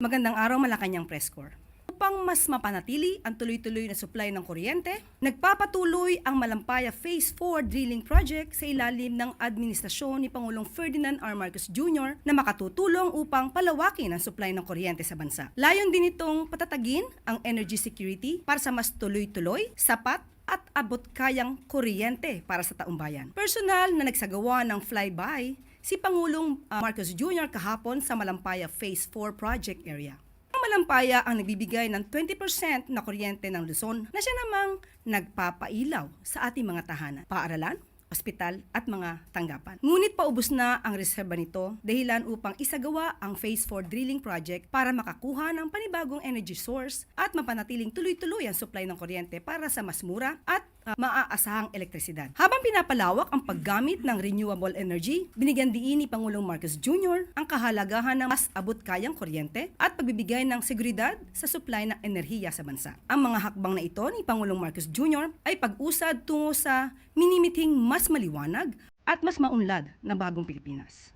Magandang araw Malacanang Press Corps. Upang mas mapanatili ang tuloy-tuloy na supply ng kuryente, nagpapatuloy ang Malampaya Phase 4 drilling project sa ilalim ng administrasyon ni Pangulong Ferdinand R. Marcos Jr. na makatutulong upang palawakin ang supply ng kuryente sa bansa. Layon din itong patatagin ang energy security para sa mas tuloy-tuloy, sapat at abot-kayang kuryente para sa taong bayan. Personal na nagsagawa ng flyby si Pangulong uh, Marcos Jr. kahapon sa Malampaya Phase 4 project area. Ang Malampaya ang nagbibigay ng 20% na kuryente ng Luzon na siya namang nagpapailaw sa ating mga tahanan, paaralan, ospital at mga tanggapan. Ngunit paubos na ang reserba nito dahilan upang isagawa ang Phase 4 drilling project para makakuha ng panibagong energy source at mapanatiling tuloy-tuloy ang supply ng kuryente para sa mas mura at uh, maaasahang elektrisidad. Habang pinapalawak ang paggamit ng renewable energy, binigyan diin ni Pangulong Marcos Jr. ang kahalagahan ng mas abot-kayang kuryente at pagbibigay ng seguridad sa supply ng enerhiya sa bansa. Ang mga hakbang na ito ni Pangulong Marcos Jr. ay pag-usad tungo sa minimithing mas maliwanag at mas maunlad na bagong Pilipinas.